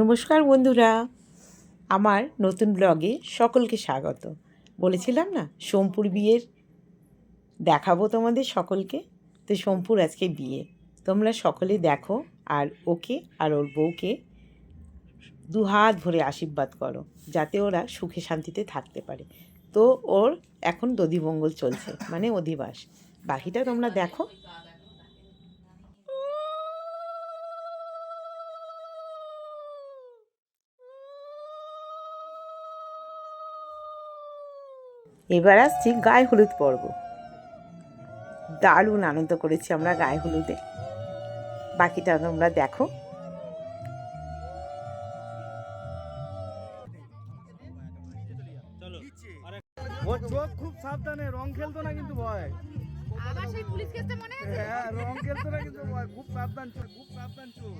নমস্কার বন্ধুরা। আমার নতুন ব্লগে সকলকে স্বাগত। বলেছিলাম না, সোমপুর বিয়ের দেখাবো তোমাদের সকলকে? তো সোমপুর আজকে বিয়ে। তোমরা সকলে দেখো, আর ওকে আর ওর বউকে দু হাত ভরে আশীর্বাদ করো, যাতে ওরা সুখে শান্তিতে থাকতে পারে। তো ওর এখন দধিমঙ্গল চলছে মানে অধিবাস। বাকিটা তোমরা দেখো। এবার আসছি গায়ে হলুদ পর্ব। দারুণ আনন্দ করেছি আমরা গায়ে হলুদে। বাকিটা তোমরা দেখো। চোখ খুব সাবধানে রং খেলতো না কিন্তু ভয়। আবার সেই পুলিশ কেসটা মনে আছে? হ্যাঁ রং খেলতো না কিন্তু ভয়। খুব সাবধান চোখ খুব সাবধান চোখ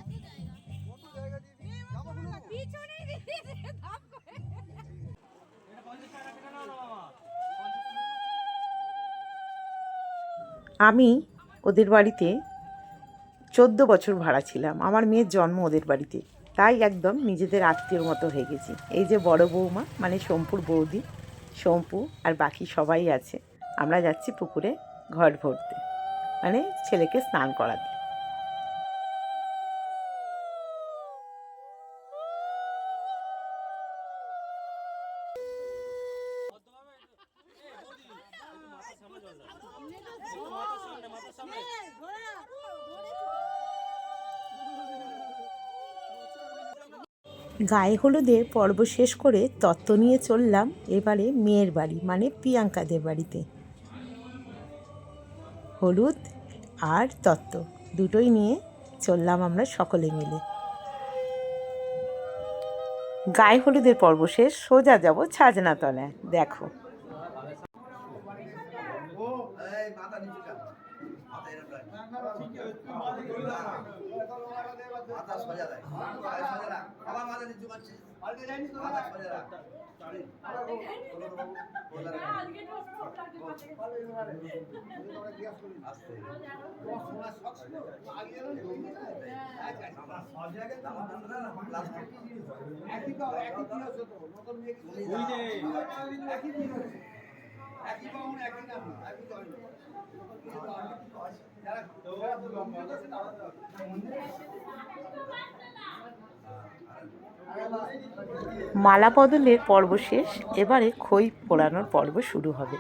পিছনে দিয়েছে ধাপ করে। আমি ওদের বাড়িতে চোদ্দ বছর ভাড়া ছিলাম। আমার মেয়ের জন্ম ওদের বাড়িতে। তাই একদম নিজেদের আত্মীয়র মতো হয়ে গেছি। এই যে বড় বৌমা মানে সোমপুর বৌদি, সোমপু আর বাকি সবাই আছে। আমরা যাচ্ছি পুকুরে ঘট ভরতে। মানে ছেলেকে স্নান করাতে। গায়ে হলুদের পর্ব শেষ করে তত্ত্ব নিয়ে চললাম এবারে মেয়ের বাড়ি মানে প্রিয়াঙ্কাদের বাড়িতে। হলুদ আর তত্ত্ব দুটোই নিয়ে চললাম আমরা সকলে মিলে। গায়ে হলুদের পর্ব শেষ, সোজা যাব ছাজনা তলায়, দেখো। মাথা সোজা রাখ মাথা সোজা রাখ। আবার মাথা নিচু করছিস মাথা সোজা রাখ। একই পাউন্ড একই দাম একই মালা বদলের পর্ব শেষ। এবারে খই পোড়ানোর পর্ব শুরু হবে।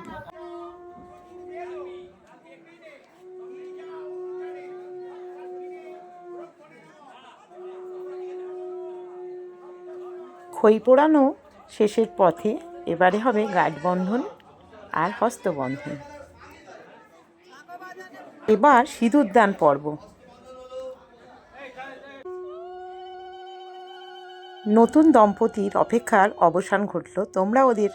খই পোড়ানো শেষের পথে এবারে হবে গাঠবন্ধন আর হস্তবন্ধন। এবার সিঁদুরদান পর্ব। নতুন দম্পতির অপেক্ষার অবসান ঘটল। তোমরা ওদের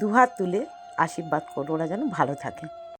দুহাত তুলে আশীর্বাদ করো, ওরা যেন ভালো থাকে।